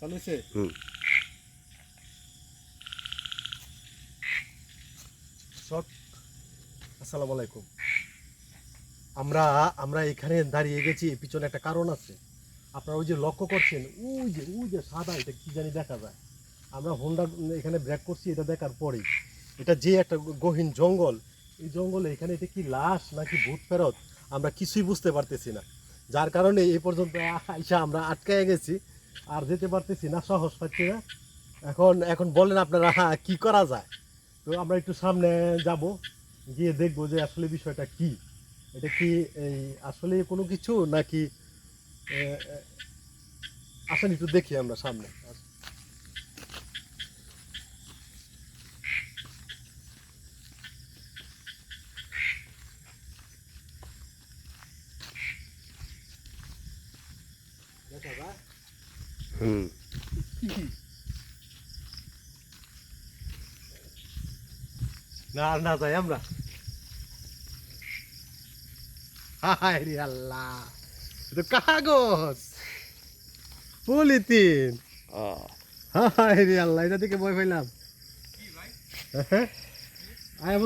চালু হয়েছে হুম। সব আসসালামু আলাইকুম। আমরা আমরা এখানে দাঁড়িয়ে গেছি এর পিছনে একটা কারণ আছে। আপনারা ওই যে লক্ষ্য করছেন ওই যে ওই যে সাদা এটা কি জানি দেখা যায়। আমরা হোন্ডা এখানে ব্রেক করছি এটা দেখার পরেই। এটা যে একটা গহীন জঙ্গল এই জঙ্গলে এখানে এটা কি লাশ নাকি ভূত ফেরত আমরা কিছুই বুঝতে পারতেছি না। যার কারণে এই পর্যন্ত আইসা আমরা আটকায় গেছি। আর যেতে পারতেছি না, সাহস পাচ্ছি না। এখন এখন বলেন আপনারা কি করা যায়? তো আমরা একটু সামনে যাব, গিয়ে দেখব যে আসলে বিষয়টা কি। এটা কি এই আসলে কোনো কিছু নাকি আসেন একটু দেখি আমরা সামনে। দেখা যায় হুম। না আর না যাই আমরা। হায় আল্লাহ। এটা কাগজ। পলিথিন। আহ, হায় রে আল্লাহ এটা থেকে ভয় পাইলাম। হ্যাঁ? আয়